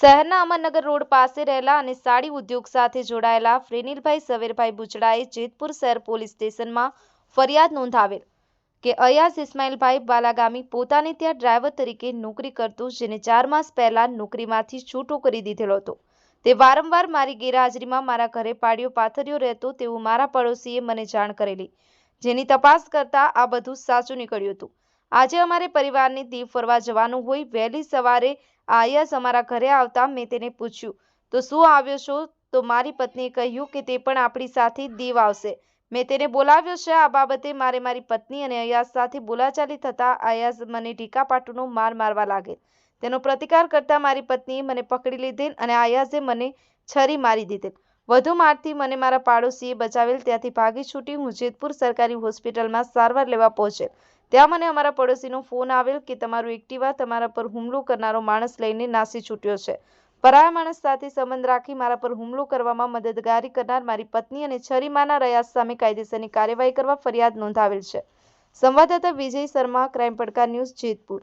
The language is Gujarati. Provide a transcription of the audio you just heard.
શહેરના અમરનગર રોડ પાસે રહેલા અને સાડી ઉદ્યોગ સાથે જોડાયેલા ફ્રેનિલભાઈ સવેરભાઈ બુચડાએ જેતપુર શહેર પોલીસ સ્ટેશનમાં ફરિયાદ નોંધાવેલ કે અયાસ ઇસ્માઇલભાઈ બાલાગામી પોતાને ત્યાં ડ્રાઈવર તરીકે નોકરી કરતો, જેને ચાર માસ પહેલા નોકરીમાંથી છૂટો કરી દીધેલો હતો. તે વારંવાર મારી ગેરહાજરીમાં મારા ઘરે પાડ્યો પાથર્યો રહેતો તેવું મારા પડોશીએ મને જાણ કરેલી, જેની તપાસ કરતા આ બધું સાચું નીકળ્યું હતું. આજે અમારે પરિવારની દીવ ફરવા જવાનું હોય, વહેલી સવારે આ અમારા ઘરે આવતા મેં તેને પૂછ્યું, તો શું આવ્યો છો? તો મારી પત્નીએ કહ્યું કે, તે પણ આપણી સાથે દીવ આવશે. મેં તેને બોલાવ્યો છે આ બાબતે મારે મારી પત્ની અને અયાઝ સાથે બોલાચાલી થતાં અયાસ મને ઢીકાપાટુનો માર મારવા લાગે. તેનો પ્રતિકાર કરતા મારી પત્નીએ મને પકડી લીધી અને અયાઝે મને છરી મારી દીધી વધુ મારથી મને મારા પાડોશીએ બચાવેલ, ત્યાંથી ભાગી છૂટી હું જેતપુર સરકારી હોસ્પિટલમાં સારવાર લેવા પહોંચેલ. ત્યાં મને અમારા પડોશીનો ફોન આવેલ કે તમારું એક્ટિવા તમારા પર હુમલો કરનારો માણસ લઈને નાસી છૂટ્યો છે. પરાયા માણસ સાથે સંબંધ રાખી મારા પર હુમલો કરવામાં મદદગારી કરનાર મારી પત્ની અને છરીમાના રયાસ સામે કાયદેસરની કાર્યવાહી કરવા ફરિયાદ નોંધાવેલ છે. સંવાદદાતા વિજય શર્મા, ક્રાઇમ પડકાર ન્યૂઝ જેતપુર.